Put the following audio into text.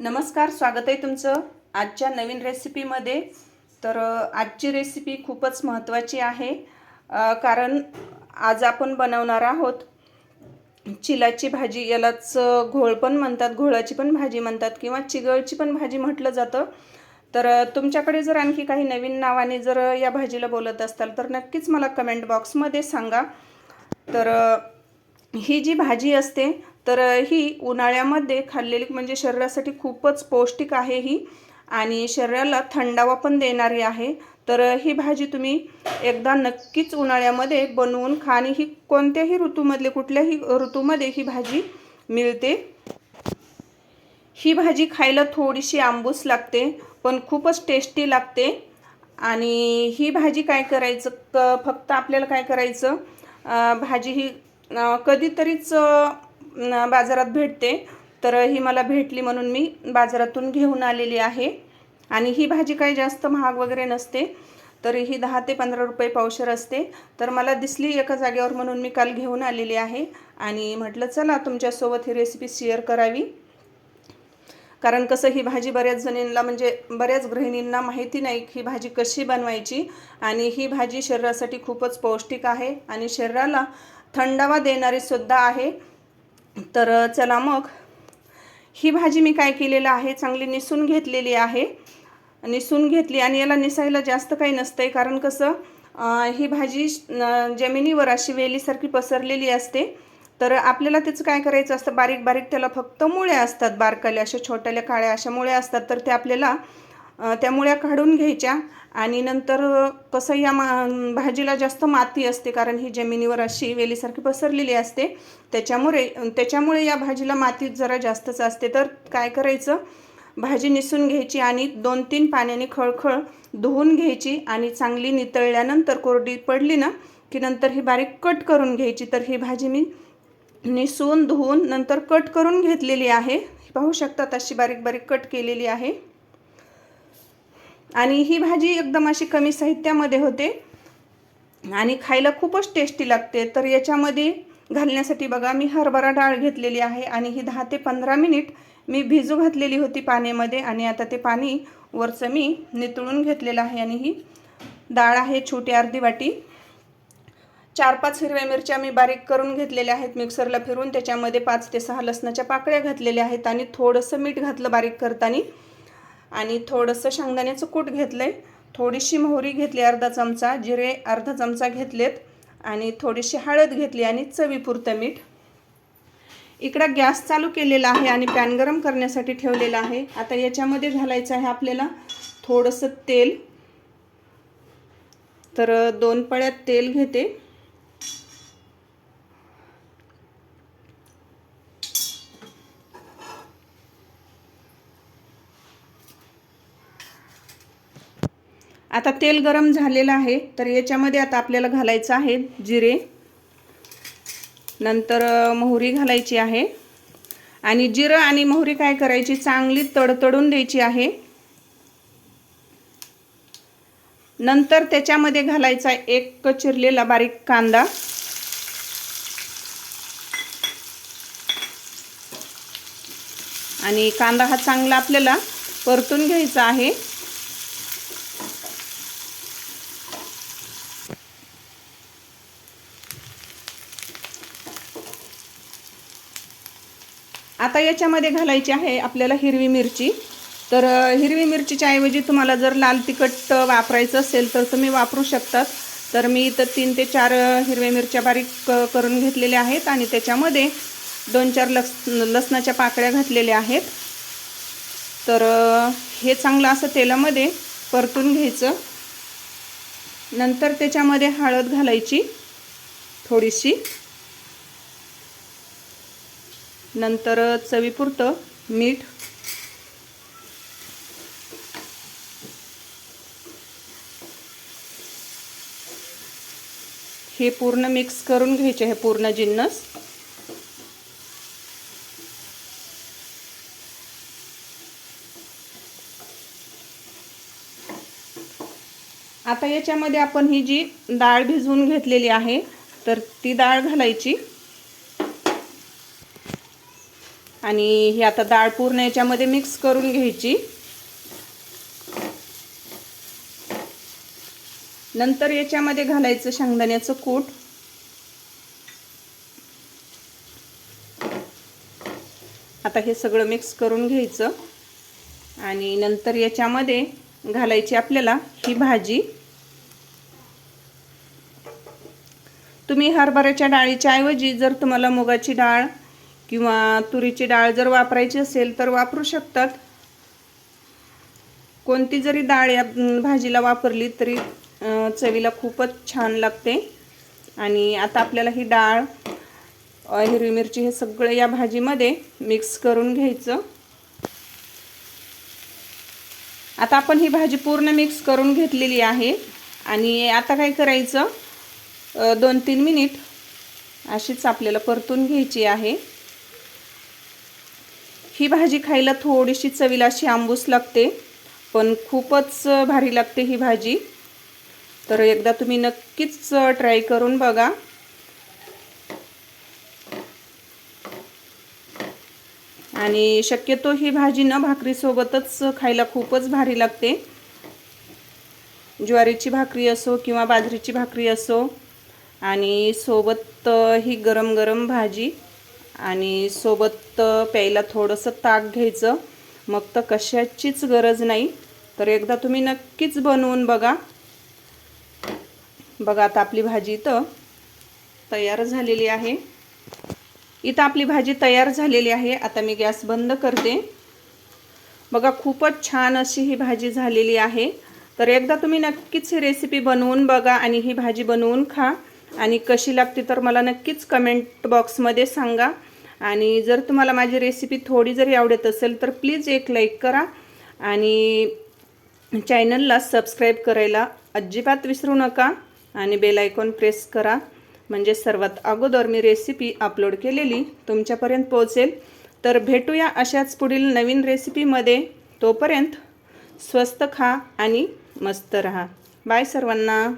नमस्कार स्वागत आहे तुमचं आजच्या नवीन रेसिपीमध्ये. तर आजची रेसिपी खूपच महत्त्वाची आहे. कारण आज आपण बनवणार आहोत चिलाची भाजी. यालाच घोळ पण म्हणतात घोळाची पण भाजी म्हणतात किंवा चिगळची पण भाजी म्हटलं जातं. तर तुमच्याकडे जर आणखी काही नवीन नावाने जर या भाजीला बोलत असताल तर नक्कीच मला कमेंट बॉक्समध्ये सांगा. तर ही जी भाजी असते तर ही उन्हाळ्यामध्ये खाल्लेली म्हणजे शरीरासाठी खूपच पौष्टिक आहे ही आणि शरीराला थंडावा पण देणारी आहे. तर ही भाजी तुम्ही एकदा नक्कीच उन्हाळ्यामध्ये बनवून खा आणि ही कोणत्याही ऋतूमधले कुठल्याही ऋतूमध्ये ही भाजी मिळते. ही भाजी खायला थोडीशी आंबूस लागते पण खूपच टेस्टी लागते. आणि ही भाजी काय करायचं क फक्त आपल्याला काय करायचं भाजी ही कधीतरीच बाजारात भेटते. तर ही मला भेटली म्हणून मी बाजारातून घेऊन आलेली आहे. आणि ही भाजी काही जास्त महाग वगैरे नसते. तर ही दहा ते पंधरा रुपये पावशर असते. तर मला दिसली एका जागेवर म्हणून मी काल घेऊन आलेली आहे. आणि म्हटलं चला तुमच्यासोबत ही रेसिपी शेअर करावी. कारण कसं ही भाजी बऱ्याच जणींना म्हणजे बऱ्याच गृहिणींना माहिती नाही ही भाजी कशी बनवायची. आणि ही भाजी शरीरासाठी खूपच पौष्टिक आहे. आणि शरीराला थंडावा देणारी सुद्धा आहे. तर चला मग. ही भाजी मी काय केलेलं आहे? चांगली निसून घेतलेली आहे. निसून घेतली आणि याला निसायला जास्त काही नसतं आहे कारण कसं ही भाजी जमिनीवर अशी वेलीसारखी पसरलेली असते. तर आपल्याला त्याचं काय करायचं असतं? बारीक बारीक त्याला फक्त मुळ्या असतात बारकाल्या अशा छोट्याल्या काळ्या अशा मुळ्या असतात. तर ते आपल्याला त्या मुळ्या काढून घ्यायच्या. आणि नंतर कसं या मा भाजीला जास्त माती असते कारण ही जमिनीवर अशी वेलीसारखी पसरलेली असते. त्याच्यामुळे त्याच्यामुळे या भाजीला माती जरा जास्तच असते. तर काय करायचं? भाजी निसून घ्यायची आणि दोन तीन पाण्याने खळखळ धुवून घ्यायची आणि चांगली नितळल्यानंतर कोरडी पडली ना की नंतर ही बारीक कट करून घ्यायची. तर ही भाजी मी निसून धुवून नंतर कट करून घेतलेली आहे. पाहू शकतात अशी बारीक बारीक कट केलेली आहे. आणि ही भाजी एकदम अशी कमी साहित्यामध्ये होते. आणि खायला खूपच टेस्टी लागते. तर याच्यामध्ये घालण्यासाठी बघा मी हरभरा डाळ घेतलेली आहे आणि ही दहा ते पंधरा मिनिट मी भिजू घातलेली होती पाण्यामध्ये आणि आता ते पाणी वरचं मी नितळून घेतलेलं आहे आणि ही डाळ आहे छोटी अर्धी वाटी. चार पाच हिरव्या मिरच्या मी बारीक करून घेतलेल्या आहेत मिक्सरला फिरून. त्याच्यामध्ये पाच ते सहा लसणाच्या पाकळ्या घातलेल्या आहेत आणि थोडंसं मीठ घातलं बारीक करताना. आणि थोडंसं शेंगदाण्याचं कूट घेतलं आहे थोडीशी मोहरी घेतली अर्धा चमचा जिरे अर्धा चमचा घेतलेत. आणि थोडीशी हळद घेतली आणि चवीपुरतं मीठ. इकडं गॅस चालू केलेला आहे आणि पॅन गरम करण्यासाठी ठेवलेला आहे. आता याच्यामध्ये घालायचं आहे आपल्याला थोडंसं तेल. तर दोन पळ्यात तेल घेते. आता तेल गरम झालेलं आहे तर याच्यामध्ये आता आपल्याला घालायचं आहे जिरे. नंतर मोहरी घालायची आहे. आणि जिरं आणि मोहरी काय करायची? चांगली तडतडून द्यायची आहे. नंतर त्याच्यामध्ये घालायचा एक चिरलेला बारीक कांदा. आणि कांदा हा चांगला आपल्याला परतून घ्यायचा आहे. आता याच्यामध्ये घालायची आहे आपल्याला हिरवी मिरची. तर हिरवी मिरचीच्या ऐवजी तुम्हाला जर लाल तिखट वापरायचं असेल तर तुम्ही वापरू शकतात. तर मी इथं तीन ते चार हिरव्या मिरच्या बारीक करून घेतलेल्या आहेत आणि त्याच्यामध्ये दोन चार लस लसणाच्या पाकळ्या घातलेल्या आहेत. तर हे चांगलं असं तेलामध्ये परतून घ्यायचं. नंतर त्याच्यामध्ये हळद घालायची थोडीशी. नंतर चवीपुरतं मीठ. हे पूर्ण मिक्स करून घ्यायचे हे पूर्ण जिन्नस. आता याच्यामध्ये आपण ही जी डाळ भिजवून घेतलेली आहे तर ती डाळ घालायची. आणि ही आता डाळ पूर्ण याच्यामध्ये मिक्स करून घ्यायची. नंतर याच्यामध्ये घालायचं शेंगदाण्याचं कूट. आता हे सगळं मिक्स करून घ्यायचं. आणि नंतर याच्यामध्ये घालायची आपल्याला ही भाजी. तुम्ही हरभऱ्याच्या डाळीच्या ऐवजी जर तुम्हाला मुगाची डाळ किंवा तुरीची डाळ जर वापरायची असेल तर वापरू शकतात. कोणती जरी डाळ या भाजीला वापरली तरी चवीला खूपच छान लागते. आणि आता आपल्याला ही डाळ हिरवी मिरची हे सगळं या भाजीमध्ये मिक्स करून घ्यायचं. आता आपण ही भाजी पूर्ण मिक्स करून घेतलेली आहे. आणि आता काय करायचं? दोन तीन मिनिट अशीच आपल्याला परतून घ्यायची आहे. ही भाजी खायला थोडीशी चवीला अशी आंबूस लागते पण खूपच भारी लागते ही भाजी. तर एकदा तुम्ही नक्कीच ट्राय करून बघा. आणि शक्यतो ही भाजी न भाकरीसोबतच खायला खूपच भारी लागते. ज्वारीची भाकरी असो किंवा बाजरीची भाकरी असो आणि सोबत ही गरम गरम भाजी. आणि सोबत प्यायला थोडंसं ताक घ्यायचं. मग तर कशाचीच गरज नाही. तर एकदा तुम्ही नक्कीच बनवून बघा. बघा आता आपली भाजी इथं तयार झालेली आहे. इथं आपली भाजी तयार झालेली आहे. आता मी गॅस बंद करते. बघा खूपच छान अशी ही भाजी झालेली आहे. तर एकदा तुम्ही नक्कीच ही रेसिपी बनवून बघा आणि ही भाजी बनवून खा. आणि कशी लागते तर मला नक्कीच कमेंट बॉक्समध्ये सांगा. आणि जर तुम्हाला माझी रेसिपी थोडी जरी आवडत असेल तर प्लीज एक लाईक करा. आणि चॅनलला सबस्क्राईब करायला अजिबात विसरू नका. आणि बेल आयकॉन प्रेस करा. म्हणजे सर्वात अगोदर मी रेसिपी अपलोड केलेली तुमच्यापर्यंत पोहोचेल. तर भेटूया अशाच पुढील नवीन रेसिपीमध्ये तोपर्यंत स्वस्त खा आणि मस्त रहा. बाय सर्वांना.